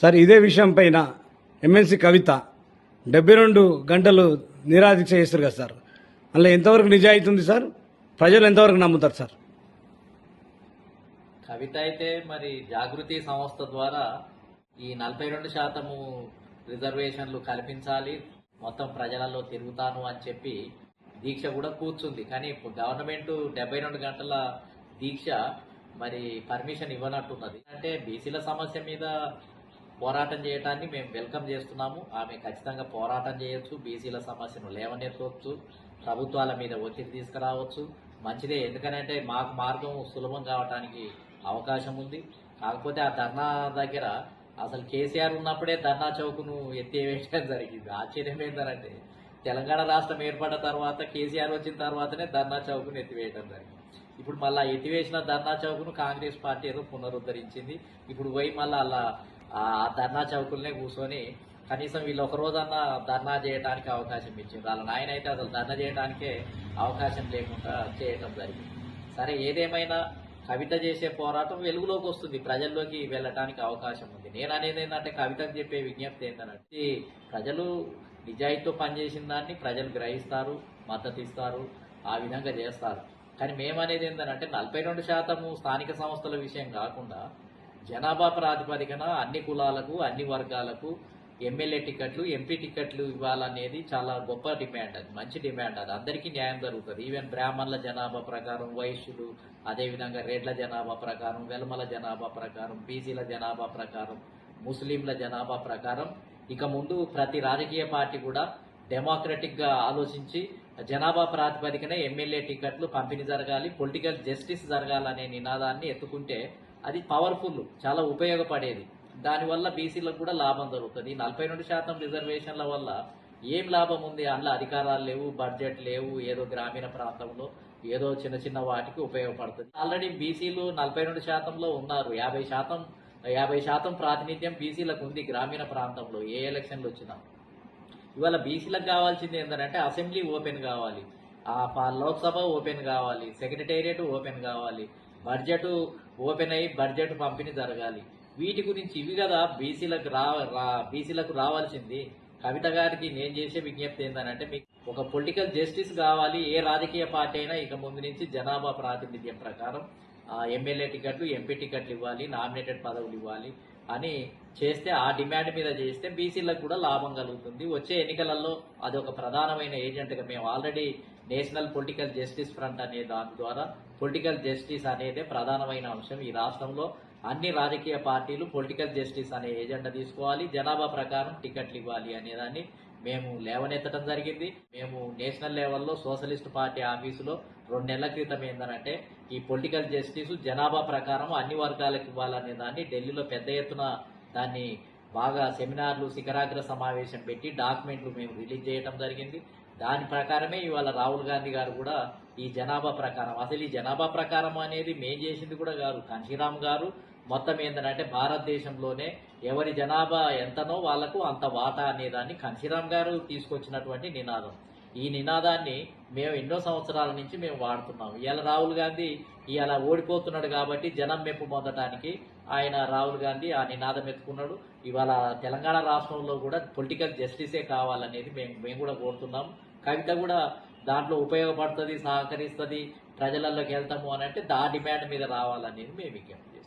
Sir ఇదే విషయం పైన ఎమ్మెల్సీ కవిత డెబ్బై రెండు గంటలు నిరాదీక్ష చేస్తారు కదా సార్. అందులో ఎంతవరకు నిజాయితీ ఉంది సార్? ప్రజలు ఎంతవరకు నమ్ముతారు సార్? కవిత అయితే మరి జాగృతి సంస్థ ద్వారా ఈ నలభై రెండు శాతము రిజర్వేషన్లు కల్పించాలి మొత్తం ప్రజలలో తిరుగుతాను అని చెప్పి దీక్ష కూడా కూర్చుంది. కానీ ఇప్పుడు గవర్నమెంట్ డెబ్బై రెండు గంటల దీక్ష మరి పర్మిషన్ ఇవ్వనట్టున్నది. అంటే బీసీల సమస్య మీద పోరాటం చేయడాన్ని మేము వెల్కమ్ చేస్తున్నాము. ఆమె ఖచ్చితంగా పోరాటం చేయొచ్చు బీసీల సమస్యను లేవనెత్తవచ్చు ప్రభుత్వాల మీద ఒత్తిడి తీసుకురావచ్చు. మంచిదే ఎందుకనంటే మాకు మార్గం సులభం కావడానికి అవకాశం ఉంది. కాకపోతే ఆ ధర్నా దగ్గర అసలు కేసీఆర్ ఉన్నప్పుడే ధర్నా చౌక్ను ఎత్తివేయడం జరిగింది. ఆశ్చర్యం ఏంటంటే తెలంగాణ రాష్ట్రం ఏర్పడ్డ తర్వాత కేసీఆర్ వచ్చిన తర్వాతనే ధర్నా చౌక్ను ఎత్తివేయడం జరిగింది. ఇప్పుడు మళ్ళీ ఎత్తివేసిన ధర్నా చౌక్ను కాంగ్రెస్ పార్టీ ఏదో పునరుద్ధరించింది. ఇప్పుడు పోయి మళ్ళీ అలా ఆ ధర్నా చౌకుల్నే కూర్చొని కనీసం వీళ్ళు ఒక రోజన్నా ధర్నా చేయడానికి అవకాశం ఇచ్చింది. వాళ్ళ నాయన అయితే అసలు ధర్నా చేయడానికే అవకాశం లేకుండా చేయటం జరిగింది. సరే ఏదేమైనా కవిత చేసే పోరాటం వెలుగులోకి వస్తుంది. ప్రజల్లోకి వెళ్ళటానికి అవకాశం ఉంది. నేను అనేది ఏంటంటే కవితకు చెప్పే విజ్ఞప్తి ఏంటంటే ప్రజలు నిజాయితీతో పనిచేసిన దాన్ని ప్రజలు గ్రహిస్తారు మద్దతు ఇస్తారు ఆ విధంగా చేస్తారు. కానీ మేమనేది ఏంటంటే నలభై రెండు శాతము స్థానిక సంస్థల విషయం కాకుండా జనాభా ప్రాతిపదికన అన్ని కులాలకు అన్ని వర్గాలకు ఎమ్మెల్యే టికెట్లు ఎంపీ టికెట్లు ఇవ్వాలనేది చాలా గొప్ప డిమాండ్ అది మంచి డిమాండ్ అది. అందరికీ న్యాయం జరుగుతుంది. ఈవెన్ బ్రాహ్మణుల జనాభా ప్రకారం వయస్సులు అదేవిధంగా రెడ్ల జనాభా ప్రకారం వెలమల జనాభా ప్రకారం బీసీల జనాభా ప్రకారం ముస్లింల జనాభా ప్రకారం ఇక ముందు ప్రతి రాజకీయ పార్టీ కూడా డెమోక్రటిక్గా ఆలోచించి జనాభా ప్రాతిపదికన ఎమ్మెల్యే టికెట్లు పంపిణీ జరగాలి పొలిటికల్ జస్టిస్ జరగాలనే నినాదాన్ని ఎత్తుకుంటే అది పవర్ఫుల్ చాలా ఉపయోగపడేది. దానివల్ల బీసీలకు కూడా లాభం దొరుకుతుంది. నలభై రెండు శాతం రిజర్వేషన్ల వల్ల ఏం లాభం ఉంది అందులో అధికారాలు లేవు బడ్జెట్ లేవు ఏదో గ్రామీణ ప్రాంతంలో ఏదో చిన్న చిన్న వాటికి ఉపయోగపడుతుంది. ఆల్రెడీ బీసీలు నలభై రెండు శాతంలో ఉన్నారు. యాభై శాతం యాభై శాతం ప్రాతినిధ్యం బీసీలకు ఉంది గ్రామీణ ప్రాంతంలో ఏ ఎలక్షన్లు వచ్చినా. ఇవాళ బీసీలకు కావాల్సింది ఏంటంటే అసెంబ్లీ ఓపెన్ కావాలి. ఆ ప- లోక్సభ ఓపెన్ కావాలి. సెక్రటేరియట్ ఓపెన్ కావాలి. బడ్జెట్ ఓపెన్ అయ్యి బడ్జెట్ పంపిణీ జరగాలి. వీటి గురించి ఇవి కదా బీసీలకు రా రా- బీసీలకు రావాల్సింది. కవిత గారికి నేను చేసే విజ్ఞప్తి ఏంటంటే మీకు ఒక పొలిటికల్ జస్టిస్ కావాలి ఏ రాజకీయ పార్టీ అయినా ఇక ముందు నుంచి జనాభా ప్రాతినిధ్యం ప్రకారం ఎమ్మెల్యే టికెట్లు ఎంపీ టికెట్లు ఇవ్వాలి నామినేటెడ్ పదవులు ఇవ్వాలి అని చేస్తే ఆ డిమాండ్ మీద చేస్తే బీసీలకు కూడా లాభం కలుగుతుంది. వచ్చే ఎన్నికలలో అది ఒక ప్రధానమైన ఏజెంట్గా మేము already national political justice front అనే దాని ద్వారా పొలిటికల్ జస్టిస్ అనేదే ప్రధానమైన అంశం. ఈ రాష్ట్రంలో అన్ని రాజకీయ పార్టీలు పొలిటికల్ జస్టిస్ అనే ఏజెండా తీసుకోవాలి జనాభా ప్రకారం టికెట్లు ఇవ్వాలి అనేదాన్ని మేము లేవనెత్తడం జరిగింది. మేము నేషనల్ లెవెల్లో సోషలిస్ట్ పార్టీ ఆఫీసులో రెండు నెలల క్రితం ఏంటంటే ఈ పొలిటికల్ జస్టిస్ జనాభా ప్రకారం అన్ని వర్గాలకు ఇవ్వాలనే దాన్ని ఢిల్లీలో పెద్ద ఎత్తున దాన్ని బాగా సెమినార్లు శిఖరాగ్ర సమావేశం పెట్టి డాక్యుమెంట్లు మేము రిలీజ్ చేయడం జరిగింది. దాని ప్రకారమే ఇవాళ రాహుల్ గాంధీ గారు కూడా ఈ జనాభా ప్రకారం అసలు ఈ జనాభా ప్రకారం అనేది మేం చేసింది కూడా కాదు. కాంశీరామ్ గారు మొత్తం ఏంటంటే భారతదేశంలోనే ఎవరి జనాభా ఎంతనో వాళ్ళకు అంత వాటా అనేదాన్ని కాంశీరామ్ గారు తీసుకొచ్చినటువంటి నినాదం. ఈ నినాదాన్ని మేము ఎన్నో సంవత్సరాల నుంచి మేము వాడుతున్నాం. ఇవాళ రాహుల్ గాంధీ ఇవాళ ఓడిపోతున్నాడు కాబట్టి జనం మెప్పు పొందడానికి ఆయన రాహుల్ గాంధీ ఆ నినాదం ఎత్తుకున్నాడు. ఇవాళ తెలంగాణ రాష్ట్రంలో కూడా పొలిటికల్ జస్టిసే కావాలనేది మేము మేము కూడా కోరుతున్నాము కవిత కూడా దాంట్లో ఉపయోగపడుతుంది సహకరిస్తుంది ప్రజలలోకి వెళ్తాము అని అంటే దా డిమాండ్ మీద రావాలనేది మేము విజ్ఞప్తి